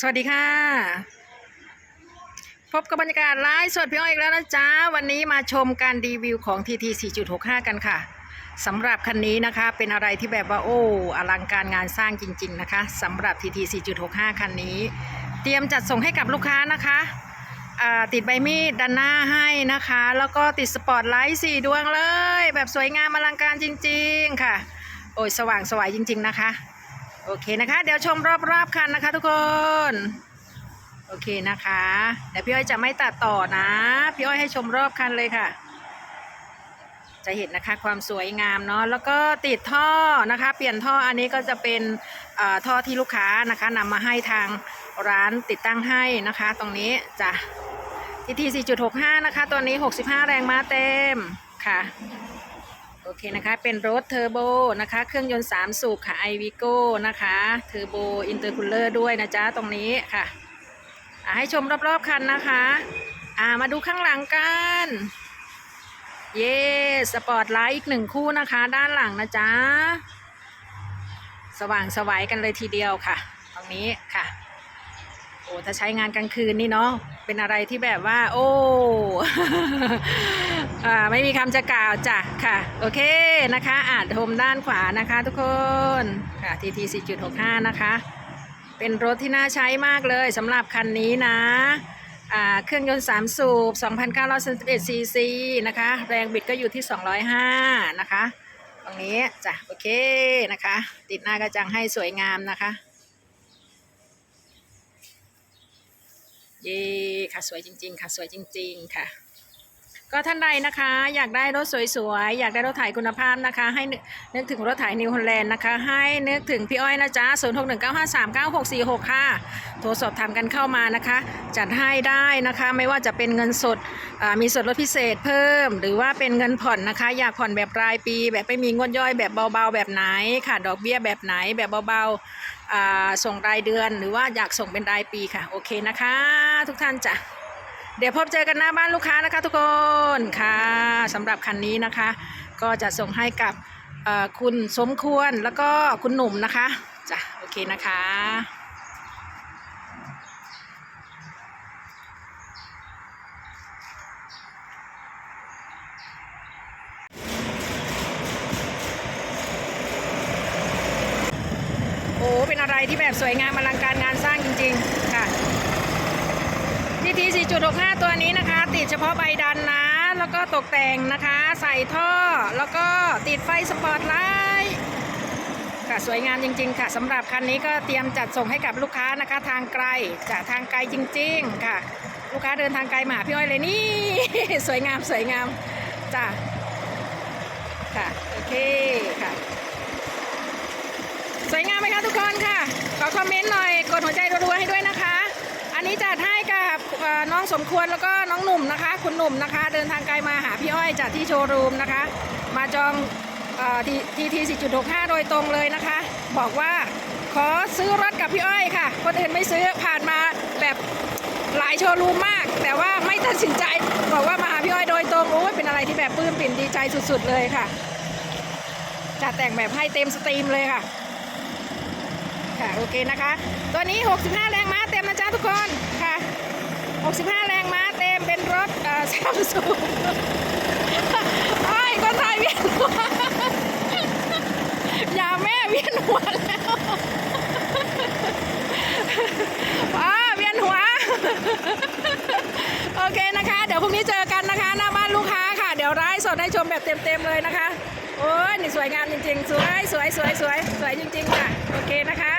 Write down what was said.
สวัสดีค่ะ พบกับบรรยากาศไลฟ์สดพี่อ้อยอีกแล้วนะจ๊ะ วันนี้มาชมการรีวิวของ TT 4.65 กันค่ะสำหรับคันนี้นะคะเป็นอะไรที่แบบว่าโอ้อลังการงานสร้างจริง ๆ นะคะสำหรับ TT 4.65 คันนี้ เตรียมจัดส่งให้กับลูกค้านะคะติดใบมีดด้านหน้าให้นะคะ แล้วก็ติดสปอตไลท์สี่ดวงเลย แบบสวยงามอลังการจริง ๆ ค่ะ โอ้ยสว่างสวยจริง ๆ นะคะ โอเคนะคะ เดี๋ยวชมรอบๆคันนะคะ ทุกคน โอเคนะคะเดี๋ยวพี่อ้อยจะไม่ตัดต่อนะ พี่อ้อยให้ชมรอบคันเลยค่ะ จะเห็นนะคะความสวยงามเนาะแล้วก็ติดท่อนะคะ เปลี่ยนท่ออันนี้ก็จะเป็นท่อที่ลูกค้านะคะนำมาให้ทางร้านติดตั้งให้นะคะ ตรงนี้จะทีที4.65 นะคะ ตัวนี้ 65 แรงม้าเต็มค่ะ โอเคนะคะ เป็นรถเทอร์โบนะคะ เครื่องยนต์ 3 สูบค่ะ i v i g o นะคะ เทอร์โบอินเตอร์คูลเลอร์ด้วยนะจ๊ะ ตรงนี้ค่ะ ให้ชมรอบๆคันนะคะ อ่ามาดูข้างหลังกัน เย้สปอร์ตไลท์อีกหนึ่งคู่นะคะ ด้านหลังนะจ๊ะ สว่างสวัยกันเลยทีเดียวค่ะ ตรงนี้ค่ะ โอ้ถ้าใช้งานกลางคืนนี่เนาะเป็นอะไรที่แบบว่า โอ้ อ่าไม่มีคำจะกล่าวจ้ะค่ะ โอเคนะคะอ่าชมด้านขวานะคะ ทุกคนค่ะ TT 4.65 นะคะ เป็นรถที่น่าใช้มากเลยสำหรับคันนี้นะอ่าเครื่องยนต์ 3 สูบ 2,931ซีซีนะคะ แรงบิดก็อยู่ที่ 205 นะคะ ตรงนี้จ้ะโอเคนะคะ ติดหน้ากระจังให้สวยงามนะคะ เย้ค่ะสวยจริง ๆ ค่ะสวยจริง ๆ ค่ะ ก็ท่านใดนะคะ อยากได้รถสวยๆ อยากได้รถถ่ายคุณภาพนะคะ ให้นึกถึงรถถ่ายนิวฮอลแลนด์นะคะ ให้นึกถึงพี่อ้อยนะจ๊ะ0 6 1 9 5 3 9 6 4 6 ค่ะ โทรสอบถามกันเข้ามานะคะ จัดให้ได้นะคะ ไม่ว่าจะเป็นเงินสดมีส่วนลดพิเศษเพิ่ม หรือว่าเป็นเงินผ่อนนะคะ อยากผ่อนแบบรายปี แบบไม่มีงวดย่อยแบบเบาๆ แบบไหนค่ะ ดอกเบี้ยแบบไหนแบบเบาๆส่งรายเดือน หรือว่าอยากส่งเป็นรายปีค่ะ โอเคนะคะ ทุกท่านจ้ะ เดี๋ยวพบเจอกันหน้าบ้านลูกค้านะคะทุกคนค่ะสำหรับคันนี้นะคะ ก็จะส่งให้กับคุณสมควรแล้วก็คุณหนุ่มนะคะจ้ะโอเคนะคะโอ้เป็นอะไรที่แบบสวยงามอลังการงานสร้างจริง ๆ ค่ะ ที4.65 ตัวนี้นะคะ ติดเฉพาะใบดันนะ แล้วก็ตกแต่งนะคะ ใส่ท่อ แล้วก็ติดไฟสปอร์ตไลท์ค่ะสวยงามจริง ๆ ค่ะสำหรับคันนี้ก็เตรียมจัดส่งให้กับลูกค้านะคะ ทางไกลจากทางไกลจริง ๆ ค่ะ ลูกค้าเดินทางไกลมาพี่อ้อยเลยนี่ สวยงามสวยงามจ้ะค่ะโอเคค่ะ สวยงามไหมคะทุกคนค่ะขอคอมเมนต์หน่อยกดหัวใจรัวๆให้ด้วยนะคะ อันนี้จัดให้ น้องสมควรแล้วก็น้องหนุ่มนะคะ คุณหนุ่มนะคะ เดินทางไกลมาหาพี่อ้อยจากที่โชว์รูมนะคะ มาจองทีที4.65 โดยตรงเลยนะคะ บอกว่าขอซื้อรถกับพี่อ้อยค่ะ คนอื่นไม่ซื้อผ่านมาแบบหลายโชว์รูมมาก แต่ว่าไม่ตัดสินใจบอกว่ามาหาพี่อ้อยโดยตรงโอ้ยเป็นอะไรที่แบบปลื้มปิ่นดีใจสุดๆเลยค่ะจัดแต่งแบบให้เต็มสตรีมเลยค่ะ ค่ะ โอเคนะคะ ตัวนี้ 65 แรงม้าเต็มนะจ๊ะทุกคน 65 แรงม้าเต็มเป็นรถเอ่อซัมซุงโอ้ยคนไทยเวียนหัวอย่าแม่เวียนหัวแล้วอ้าเวียนหัว โอเคนะคะ เดี๋ยวพรุ่งนี้เจอกันนะคะ หน้าบ้านลูกค้าค่ะ เดี๋ยวไลฟ์สดให้ชมแบบเต็มๆเลยนะคะ โอ้ยนี่สวยงามจริงๆ สวยสวยสวยสวยสวยจริงๆค่ะ โอเคนะคะ